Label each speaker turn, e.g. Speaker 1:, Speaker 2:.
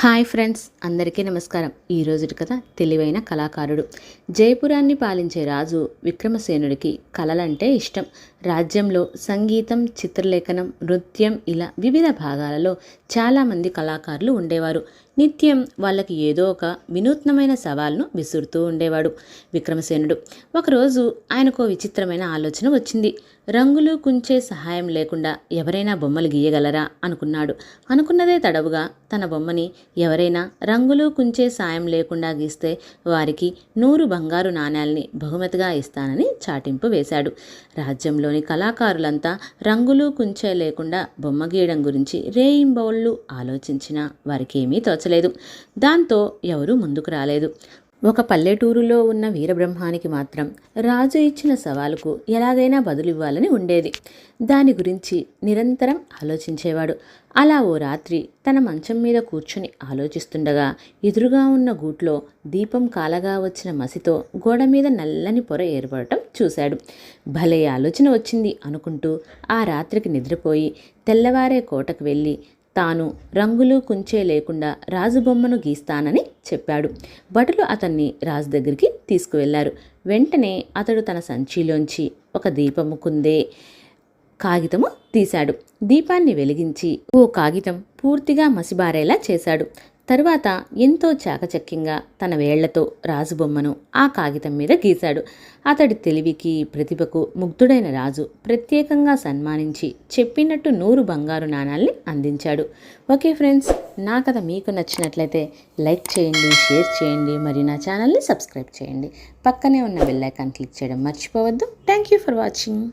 Speaker 1: Hi friends అందరికీ నమస్కారం. ఈరోజు కథ తెలివైన కళాకారుడు. జయపురాన్ని పాలించే రాజు విక్రమసేనుడికి కళలంటే ఇష్టం. రాజ్యంలో సంగీతం చిత్రలేఖనం నృత్యం ఇలా వివిధ భాగాలలో చాలామంది కళాకారులు ఉండేవారు. నిత్యం వాళ్ళకి ఏదో ఒక వినూత్నమైన సవాల్ను విసురుతూ ఉండేవాడు విక్రమసేనుడు. ఒకరోజు ఆయనకు విచిత్రమైన ఆలోచన వచ్చింది. రంగులు కుంచే సహాయం లేకుండా ఎవరైనా బొమ్మలు గీయగలరా అనుకున్నాడు. అనుకున్నదే తడవుగా తన బొమ్మని ఎవరైనా రంగులు కుంచే సాయం లేకుండా గీస్తే వారికి నూరు బంగారు నాణ్యాల్ని బహుమతిగా ఇస్తానని చాటింపు వేశాడు. రాజ్యంలో రాజ్యంలోని కళాకారులంతా రంగులు కుంచే లేకుండా బొమ్మ గీయడం గురించి రేయింబౌళ్ళు ఆలోచించినా వారికి ఏమీ తోచలేదు. దాంతో ఎవరూ ముందుకు రాలేదు. ఒక పల్లెటూరులో ఉన్న వీరబ్రహ్మానికి మాత్రం రాజు ఇచ్చిన సవాలుకు ఎలాగైనా బదులివ్వాలని ఉండేది. దాని గురించి నిరంతరం ఆలోచించేవాడు. అలా ఓ రాత్రి తన మంచం మీద కూర్చుని ఆలోచిస్తుండగా ఎదురుగా ఉన్న గూట్లో దీపం కాలగా వచ్చిన మసితో గోడ మీద నల్లని పొర ఏర్పడటం చూశాడు. భలే ఆలోచన వచ్చింది అనుకుంటూ ఆ రాత్రికి నిద్రపోయి తెల్లవారే కోటకు వెళ్ళి తాను రంగులు కుంచే లేకుండా రాజు బొమ్మను గీస్తానని చెప్పాడు. భటులు అతన్ని రాజు దగ్గరికి తీసుకువెళ్ళారు. వెంటనే అతడు తన సంచిలోంచి ఒక దీపము కుందే కాగితము తీశాడు. దీపాన్ని వెలిగించి ఓ కాగితం పూర్తిగా మసిబారేలా చేశాడు. తరువాత ఎంతో చాకచక్యంగా తన వేళ్ళతో రాజు బొమ్మను ఆ కాగితం మీద గీశాడు. అతడి తెలివికి ప్రతిభకు ముగ్ధుడైన రాజు ప్రత్యేకంగా సన్మానించి చెప్పినట్టు నూరు బంగారు నాణాల్ని అందించాడు. ఓకే ఫ్రెండ్స్ నా కథ మీకు నచ్చినట్లయితే లైక్ చేయండి షేర్ చేయండి మరియు నా ఛానల్ని సబ్స్క్రైబ్ చేయండి. పక్కనే ఉన్న బెల్ ఐకాన్ క్లిక్ చేయడం మర్చిపోవద్దు. Thank you for watching.